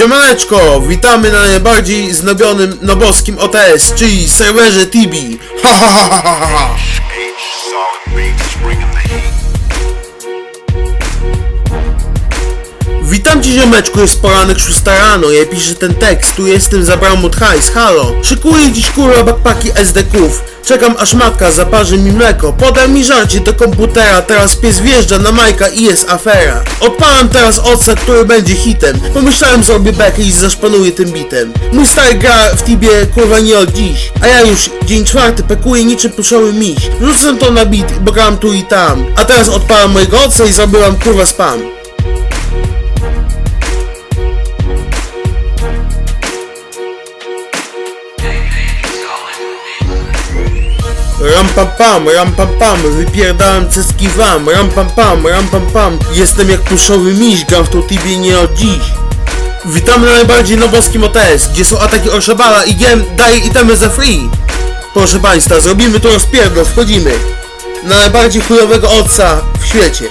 Siemaneczko, witamy na najbardziej znobionym noboskim OTS, czyli serwerze Tibi. Ha ha ha ha ha ha. Witam cię ziomeczku, jest poranek 6 rano, ja piszę ten tekst, tu jestem, zabrałem od hajs, halo. Szykuję dziś kurwa backpacki SDK-ów. Czekam aż matka zaparzy mi mleko, podaj mi żarcie do komputera, teraz pies wjeżdża na Majka i jest afera. Odpalam teraz oca, który będzie hitem. Pomyślałem zrobię bekę i zaszpanuję tym bitem. Mój stary gra w tibie kurwa nie od dziś, a ja już dzień czwarty pekuję niczym puszowy miś. Rzucę to na bit, bo gram tu i tam. A teraz odpalam mojego ojca i zrobiłam kurwa spam. Ram pam pam, ram pam pam, wypierdałem cyski wam, ram pam pam, ram pam pam, jestem jak puszowy miś, gram w tą tibie nie od dziś. Witamy na najbardziej noboskim OTS, gdzie są ataki Orszabala i Gem daje itemy za free. Proszę Państwa, zrobimy tu rozpierdol, wchodzimy. Na najbardziej chujowego otca w świecie.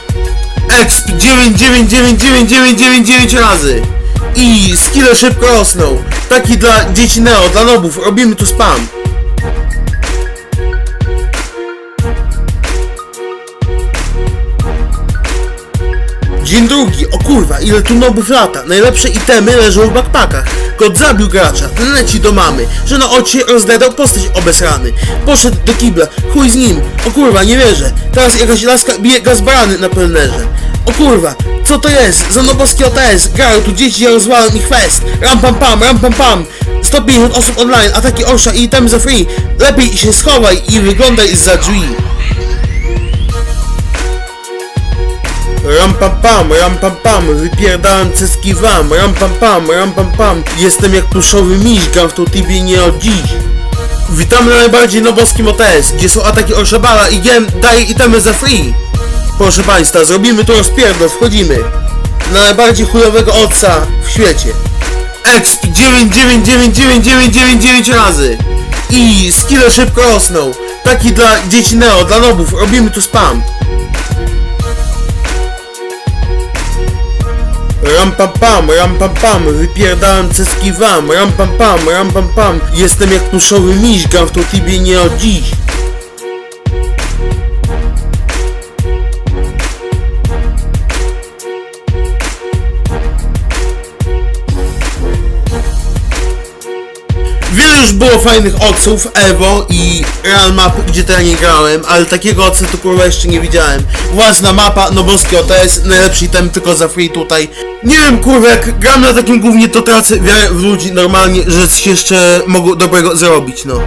Exp 999999 razy. I skille szybko rosną. Taki dla dzieci Neo, dla nobów, robimy tu spam. Dzień drugi, o kurwa, ile tu nobów lata. Najlepsze itemy leżą w backpackach. Kot zabił gracza, ten leci do mamy, że na oczy rozdedał postać obesrany. Poszedł do kibla, chuj z nim, o kurwa, nie wierzę. Teraz jakaś laska bije gazbarany na plenerze. O kurwa, co to jest? Za nobowski OTS, grają tu dzieci, ja rozwalam ich fest. Ram pam pam, ram pam pam. 150 osób online, ataki Orsza i itemy za free. Lepiej się schowaj i wyglądaj za drzwi. Ram pam pam, ram pam pam, wypierdałem cyski wam, ram pam pam, ram pam pam, jestem jak puszowy miś, gram w tą tibie nie od dziś. Witamy na najbardziej noboskim OTS, gdzie są ataki Orszabala i Gem daje itemy za free. Proszę Państwa, zrobimy tu rozpierdol, wchodzimy. Na najbardziej chujowego otca w świecie. Exp 999999 razy. I skille szybko rosną. Taki dla dzieci Neo, dla nobów, robimy tu spam. Ram pam pam, ram pam pam, wypierdałem cyski wam, ram pam pam, ram pam pam, jestem jak puszowy miś, gram w tą tibie nie od dziś. Wiele już było fajnych odsów, Evo i Real Map, gdzie to ja nie grałem, ale takiego odsa to kurwa jeszcze nie widziałem. Własna mapa, nobowski OTS, najlepszy item tylko za free tutaj. Nie wiem kurwa, jak gram na takim głównie to tracę wiarę w ludzi normalnie, że coś jeszcze mogą dobrego zrobić, no.